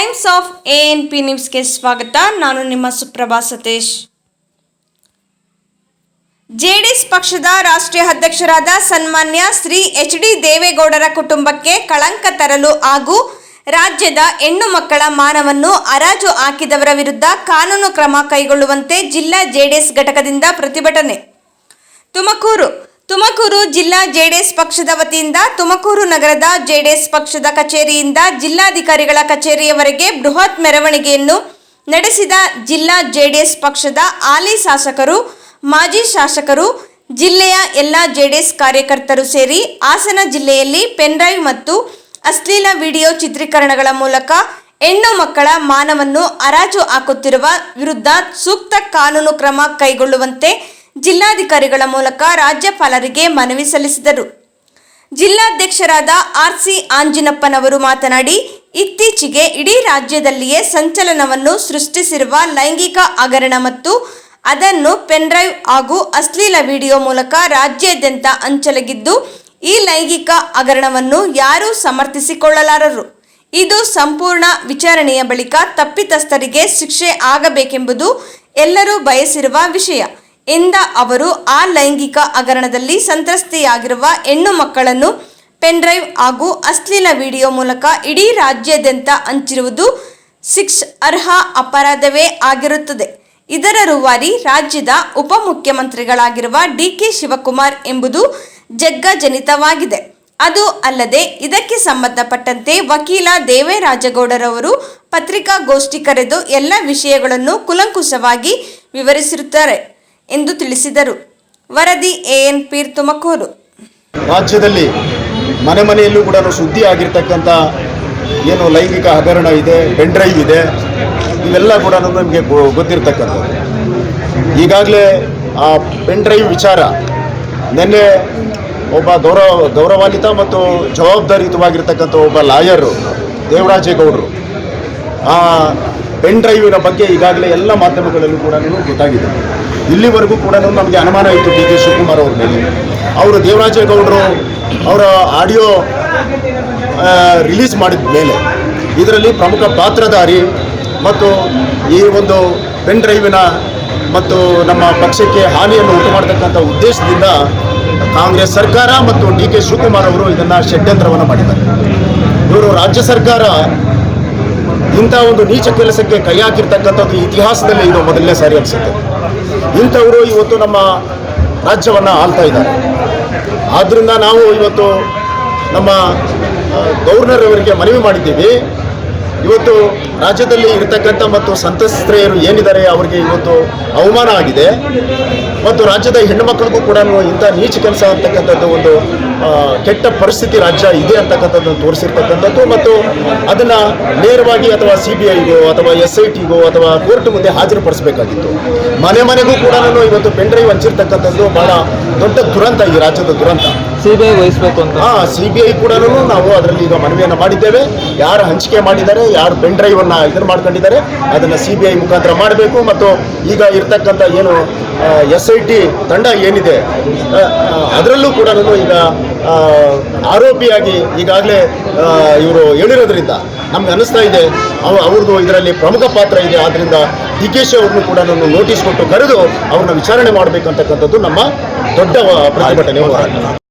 Times of A N P ನ್ಯೂಸ್ಗೆ ಸ್ವಾಗತ. ನಾನು ನಿಮ್ಮ ಸುಪ್ರಭಾ ಸತೀಶ್. ಜೆಡಿಎಸ್ ಪಕ್ಷದ ರಾಷ್ಟ್ರೀಯ ಅಧ್ಯಕ್ಷರಾದ ಸನ್ಮಾನ್ಯ ಶ್ರೀ ಎಚ್ ಡಿ ದೇವೇಗೌಡರ ಕುಟುಂಬಕ್ಕೆ ಕಳಂಕ ತರಲು ಹಾಗೂ ರಾಜ್ಯದ ಹೆಣ್ಣು ಮಕ್ಕಳ ಮಾನವನ್ನು ಹರಾಜು ಹಾಕಿದವರ ವಿರುದ್ಧ ಕಾನೂನು ಕ್ರಮ ಕೈಗೊಳ್ಳುವಂತೆ ಜಿಲ್ಲಾ ಜೆಡಿಎಸ್ ಘಟಕದಿಂದ ಪ್ರತಿಭಟನೆ. ತುಮಕೂರು ತುಮಕೂರು ಜಿಲ್ಲಾ ಜೆಡಿಎಸ್ ಪಕ್ಷದ ವತಿಯಿಂದ ತುಮಕೂರು ನಗರದ ಜೆಡಿಎಸ್ ಪಕ್ಷದ ಕಚೇರಿಯಿಂದ ಜಿಲ್ಲಾಧಿಕಾರಿಗಳ ಕಚೇರಿಯವರೆಗೆ ಬೃಹತ್ ಮೆರವಣಿಗೆಯನ್ನು ನಡೆಸಿದ ಜಿಲ್ಲಾ ಜೆಡಿಎಸ್ ಪಕ್ಷದ ಹಾಲಿ ಶಾಸಕರು, ಮಾಜಿ ಶಾಸಕರು, ಜಿಲ್ಲೆಯ ಎಲ್ಲ ಜೆಡಿಎಸ್ ಕಾರ್ಯಕರ್ತರು ಸೇರಿ ಹಾಸನ ಜಿಲ್ಲೆಯಲ್ಲಿ ಪೆನ್ಡ್ರೈವ್ ಮತ್ತು ಅಶ್ಲೀಲ ವಿಡಿಯೋ ಚಿತ್ರೀಕರಣಗಳ ಮೂಲಕ ಹೆಣ್ಣು ಮಕ್ಕಳ ಮಾನವನ್ನು ಹರಾಜು ಹಾಕುತ್ತಿರುವ ವಿರುದ್ಧ ಸೂಕ್ತ ಕಾನೂನು ಕ್ರಮ ಕೈಗೊಳ್ಳುವಂತೆ ಜಿಲ್ಲಾಧಿಕಾರಿಗಳ ಮೂಲಕ ರಾಜ್ಯಪಾಲರಿಗೆ ಮನವಿ ಸಲ್ಲಿಸಿದರು. ಜಿಲ್ಲಾಧ್ಯಕ್ಷರಾದ ಆರ್ ಸಿ ಆಂಜಿನಪ್ಪನವರು ಮಾತನಾಡಿ, ಇತ್ತೀಚೆಗೆ ಇಡೀ ರಾಜ್ಯದಲ್ಲಿಯೇ ಸಂಚಲನವನ್ನು ಸೃಷ್ಟಿಸಿರುವ ಲೈಂಗಿಕ ಹಗರಣ ಮತ್ತು ಅದನ್ನು ಪೆನ್ಡ್ರೈವ್ ಹಾಗೂ ಅಶ್ಲೀಲ ವಿಡಿಯೋ ಮೂಲಕ ರಾಜ್ಯಾದ್ಯಂತ ಹಂಚಲಗಿದ್ದು, ಈ ಲೈಂಗಿಕ ಹಗರಣವನ್ನು ಯಾರೂ ಸಮರ್ಥಿಸಿಕೊಳ್ಳಲಾರರು. ಇದು ಸಂಪೂರ್ಣ ವಿಚಾರಣೆಯ ಬಳಿಕ ತಪ್ಪಿತಸ್ಥರಿಗೆ ಶಿಕ್ಷೆ ಆಗಬೇಕೆಂಬುದು ಎಲ್ಲರೂ ಬಯಸಿರುವ ವಿಷಯ. ಎಂದ ಅವರು ಆ ಲೈಂಗಿಕ ಹಗರಣದಲ್ಲಿ ಸಂತ್ರಸ್ತೆಯಾಗಿರುವ ಹೆಣ್ಣು ಮಕ್ಕಳನ್ನು ಪೆನ್ಡ್ರೈವ್ ಹಾಗೂ ಅಶ್ಲೀಲ ವಿಡಿಯೋ ಮೂಲಕ ಇಡೀ ರಾಜ್ಯಾದ್ಯಂತ ಹಂಚಿರುವುದು ಸಿಕ್ಸ್ ಅರ್ಹ ಅಪರಾಧವೇ ಆಗಿರುತ್ತದೆ. ಇದರ ರೂವಾರಿ ರಾಜ್ಯದ ಉಪಮುಖ್ಯಮಂತ್ರಿಗಳಾಗಿರುವ ಡಿ ಕೆ ಶಿವಕುಮಾರ್ ಎಂಬುದು ಜಗ್ಗಜನಿತವಾಗಿದೆ. ಅದು ಅಲ್ಲದೆ ಇದಕ್ಕೆ ಸಂಬಂಧಪಟ್ಟಂತೆ ವಕೀಲ ದೇವೇರಾಜಗೌಡರವರು ಪತ್ರಿಕಾಗೋಷ್ಠಿ ಕರೆದು ಎಲ್ಲ ವಿಷಯಗಳನ್ನು ಕುಲಂಕುಷವಾಗಿ ವಿವರಿಸಿರುತ್ತಾರೆ. ಎಂದು ತಿಳಿಸಿದರು. ವರದಿ ಎಎನ್ ಪೀರ್ ತುಮಕೂರು. ರಾಜ್ಯದಲ್ಲಿ ಮನೆ ಮನೆಯಲ್ಲೂ ಕೂಡ ಸುದ್ದಿ ಆಗಿರ್ತಕ್ಕಂಥ ಏನು ಲೈಂಗಿಕ ಹಗರಣ ಇದೆ, ಪೆನ್ಡ್ರೈವ್ ಇದೆ, ಇವೆಲ್ಲ ಕೂಡ ನಮಗೆ ಗೊತ್ತಿರ್ತಕ್ಕಂಥದ್ದು. ಈಗಾಗಲೇ ಆ ಪೆಂಡ್ರೈವ್ ವಿಚಾರ ನಿನ್ನೆ ಒಬ್ಬ ಗೌರವ, ಗೌರವಾನ್ವಿತ ಮತ್ತು ಜವಾಬ್ದಾರಿಯುತವಾಗಿರ್ತಕ್ಕಂಥ ಒಬ್ಬ ಲಾಯರು ದೇವರಾಜೇಗೌಡರು, ಆ ಪೆನ್ ಡ್ರೈವಿನ ಬಗ್ಗೆ ಈಗಾಗಲೇ ಎಲ್ಲ ಮಾಧ್ಯಮಗಳಲ್ಲೂ ಕೂಡ ಗೊತ್ತಾಗಿದೆ. ಇಲ್ಲಿವರೆಗೂ ಕೂಡ ನಮಗೆ ಅನುಮಾನ ಇತ್ತು ಡಿ ಕೆ ಶಿವಕುಮಾರ್ ಅವ್ರ ಮೇಲೆ. ಅವರು ದೇವರಾಜೇಗೌಡರು ಅವರ ಆಡಿಯೋ ರಿಲೀಸ್ ಮಾಡಿದ ಮೇಲೆ ಇದರಲ್ಲಿ ಪ್ರಮುಖ ಪಾತ್ರಧಾರಿ ಮತ್ತು ಈ ಒಂದು ಪೆನ್ ಡ್ರೈವಿನ ಮತ್ತು ನಮ್ಮ ಪಕ್ಷಕ್ಕೆ ಹಾನಿಯನ್ನು ಉಂಟು ಮಾಡತಕ್ಕಂಥ ಉದ್ದೇಶದಿಂದ ಕಾಂಗ್ರೆಸ್ ಸರ್ಕಾರ ಮತ್ತು ಡಿ ಕೆ ಶಿವಕುಮಾರ್ ಅವರು ಇದನ್ನು ಷಡ್ಯಂತ್ರವನ್ನು ಮಾಡಿದ್ದಾರೆ. ಇವರು ರಾಜ್ಯ ಸರ್ಕಾರ ಇಂಥ ಒಂದು ನೀಚ ಕೆಲಸಕ್ಕೆ ಕೈ ಹಾಕಿರ್ತಕ್ಕಂಥದ್ದು ಇತಿಹಾಸದಲ್ಲಿ ಇದು ಮೊದಲನೇ ಸಾರಿ ಅನಿಸುತ್ತೆ. ಇಂಥವರು ಇವತ್ತು ನಮ್ಮ ರಾಜ್ಯವನ್ನು ಆಳ್ತಾ ಇದ್ದಾರೆ. ಆದ್ದರಿಂದ ನಾವು ಇವತ್ತು ನಮ್ಮ ಗವರ್ನರ್ ಅವರಿಗೆ ಮನವಿ ಮಾಡಿದ್ದೀವಿ. ಇವತ್ತು ರಾಜ್ಯದಲ್ಲಿ ಇರತಕ್ಕಂಥ ಮತ್ತು ಸಂತ್ರಸ್ತೆಯರು ಏನಿದ್ದಾರೆ ಅವರಿಗೆ ಇವತ್ತು ಅವಮಾನ ಆಗಿದೆ. ಮತ್ತು ರಾಜ್ಯದ ಹೆಣ್ಣು ಮಕ್ಕಳಿಗೂ ಕೂಡ ಇಂಥ ನೀಚ ಕೆಲಸ ಅಂತಕ್ಕಂಥದ್ದು ಒಂದು ಕೆಟ್ಟ ಪರಿಸ್ಥಿತಿ ರಾಜ್ಯ ಇದೆ ಅಂತಕ್ಕಂಥದ್ದನ್ನು ತೋರಿಸಿರ್ತಕ್ಕಂಥದ್ದು. ಮತ್ತು ಅದನ್ನು ನೇರವಾಗಿ ಅಥವಾ ಸಿ ಬಿ ಐಗೋ ಅಥವಾ ಎಸ್ ಐ ಟಿಗೋ ಅಥವಾ ಕೋರ್ಟ್ ಮುಂದೆ ಹಾಜರುಪಡಿಸಬೇಕಾಗಿತ್ತು. ಮನೆ ಮನೆಗೂ ಕೂಡ ಇವತ್ತು ಪೆನ್ ಡ್ರೈವ್ ಹಂಚಿರ್ತಕ್ಕಂಥದ್ದು ಬಹಳ ದೊಡ್ಡ ದುರಂತ ಈ ರಾಜ್ಯದ ದುರಂತ. ಸಿಬಿಐ ವಹಿಸಬೇಕು ಅಂತ. ಹಾ ಸಿ ಬಿ ಐ ಕೂಡ ನಾವು ಅದರಲ್ಲಿ ಈಗ ಮನವಿಯನ್ನು ಮಾಡಿದ್ದೇವೆ. ಯಾರು ಹಂಚಿಕೆ ಮಾಡಿದ್ದಾರೆ, ಯಾರು ಪೆನ್ ಡ್ರೈವ್ ಅನ್ನ ಇದನ್ನು ಮಾಡ್ಕೊಂಡಿದ್ದಾರೆ, ಅದನ್ನು ಸಿ ಬಿ ಐ ಮುಖಾಂತರ ಮಾಡಬೇಕು. ಮತ್ತು ಈಗ ಇರ್ತಕ್ಕಂಥ ಏನು ಎಸ್ ಐ ಟಿ ತಂಡ ಏನಿದೆ ಅದರಲ್ಲೂ ಕೂಡ ಈಗ ಆರೋಪಿಯಾಗಿ ಈಗಾಗಲೇ ಇವರು ಹೇಳಿರೋದ್ರಿಂದ ನಮ್ಗೆ ಅನಿಸ್ತಾ ಇದೆ. ಅವ ಅವ್ರದ್ದು ಇದರಲ್ಲಿ ಪ್ರಮುಖ ಪಾತ್ರ ಇದೆ. ಆದ್ದರಿಂದ ಡಿ ಕೆ ಶಿ ಅವ್ರನ್ನು ಕೂಡ ನಾನು ನೋಟಿಸ್ ಕೊಟ್ಟು ಕರೆದು ಅವ್ರನ್ನ ವಿಚಾರಣೆ ಮಾಡಬೇಕಂತಕ್ಕಂಥದ್ದು ನಮ್ಮ ದೊಡ್ಡ ಪ್ರತಿಭಟನೆ. ಹೋರಾಟ